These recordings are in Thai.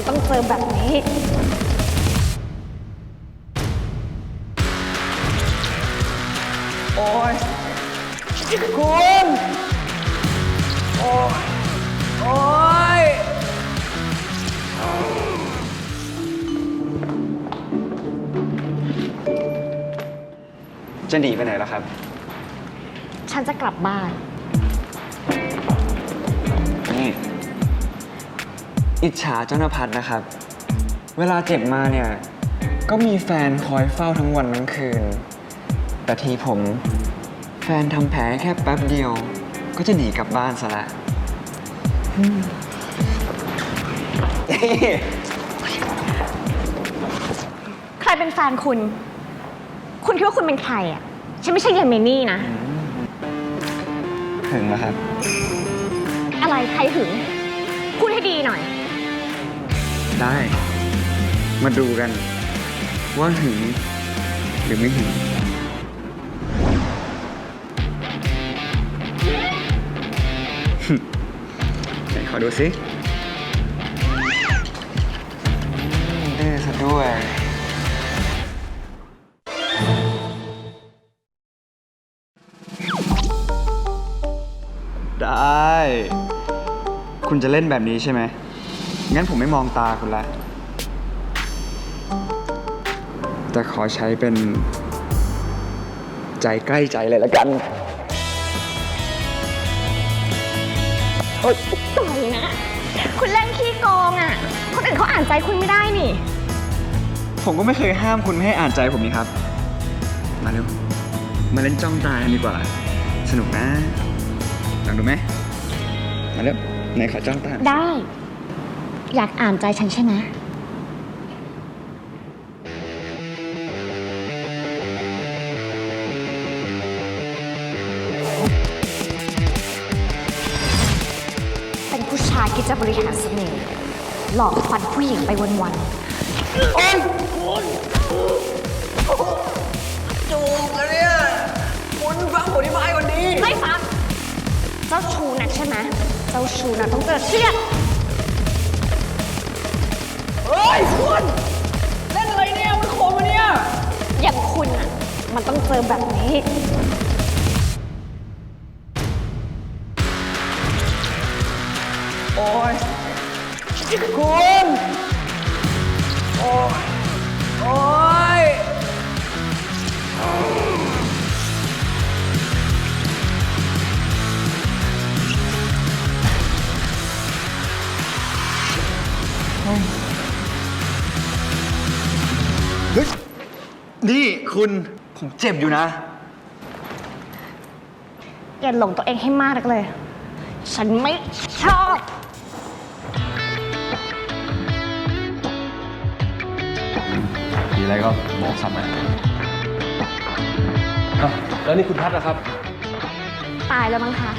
มันต้องเจอแบบนี้ โอ้ยคุณโอ้ยโอ้ยจะหนีไปไหนล่ะครับ ฉันจะกลับบ้าน นี่ อิจฉาเจ้านภัทรนะครับ เวลาเจ็บมาเนี่ย ก็มีแฟนคอยเฝ้าทั้งวันทั้งคืน แต่ทีผมแฟนทำแผลแค่แป๊บเดียว ก็จะหนีกลับบ้านซะละอืมเฮ้ยใครเป็นแฟนคุณ คุณคิดว่าคุณเป็นใครอะ ฉันไม่ใช่เยเมนี่นะ ถึงแล้วครับ อะไรใครหึงพูดให้ดีหน่อย ได้ มาดูกัน ว่าหึงหรือไม่หึงไหนขอดูสิดื้อซะด้วยได้ คุณจะเล่นแบบนี้ใช่ไหม งั้นผมไม่มองตาคุณละ แต่ขอใช้เป็น ใจใกล้ใจเลยละกันโอ๊ยต่อยนะ คุณเล่นขี้โกงอะ คนอื่นเขาอ่านใจคุณไม่ได้นี่ ผมก็ไม่เคยห้ามคุณไม่ให้อ่านใจผมนี่ครับ มาเร็ว มาเล่นจ้องตากันดีกว่า สนุกนะลองดูไหมมาเร็วไหนขอจ้องตา ได้ อยากอ่านใจฉันใช่ไหม เป็นผู้ชายที่จะบริหารเสน่ห์หลอกฟันผู้หญิงไปวันจูบแล้วเนี่ยคุณฟังผมอธิบายก่อนดีไม่ฟัง เจ้าชูนะใช่ไหม เจ้าชูนะต้องเจอเชือ เฮ้ยคุณเล่นอะไรเนี่ยมันโคมมาเนี่ย อย่างคุณอะ มันต้องเจอแบบนี้ โอ้ยคุณโอ้ยโอ้ยเฮ้ยนี่คุณผมเจ็บอยู่นะ อย่าหลงตัวเองให้มากนักเลย ฉันไม่ชอบ มีอะไรก็บอกซ้ำไปอ้าวแล้วนี่คุณพัดนะครับ ตายแล้วมั้งคะ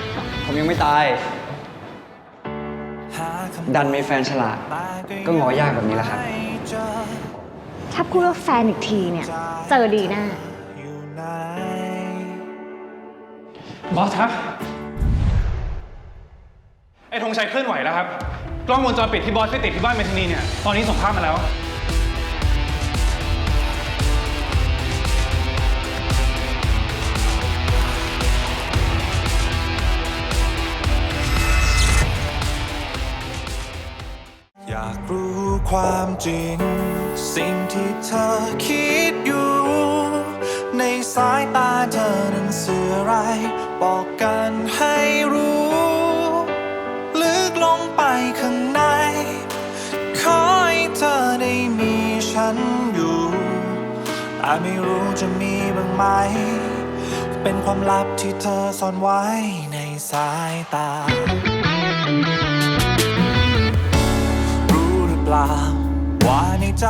ผมยังไม่ตาย ดันมีแฟนฉลาด ก็งอยากแบบนี้แหละครับ ถ้าพูดว่าแฟนอีกทีเนี่ย เจอดีแน่บอสครับ ไอ้ธงชัยเคลื่อนไหวแล้วครับ กล้องวงจรปิดที่บอสไปติดที่บ้านเมทนีเนี่ย ตอนนี้ส่งภาพมาแล้วากรู้ความจริง สิ่งที่เธอคิดอยู่ ในสายตาเธอนั้นสื่อไร บอกกันให้รู้ ลึกลงไปข้างใน ขอให้เธอได้มีฉันอยู่แต่ไม่รู้จะมีบ้างไหม เป็นความลับที่เธอซ่อนไว้ในสายตา ปล่าว่าในใจ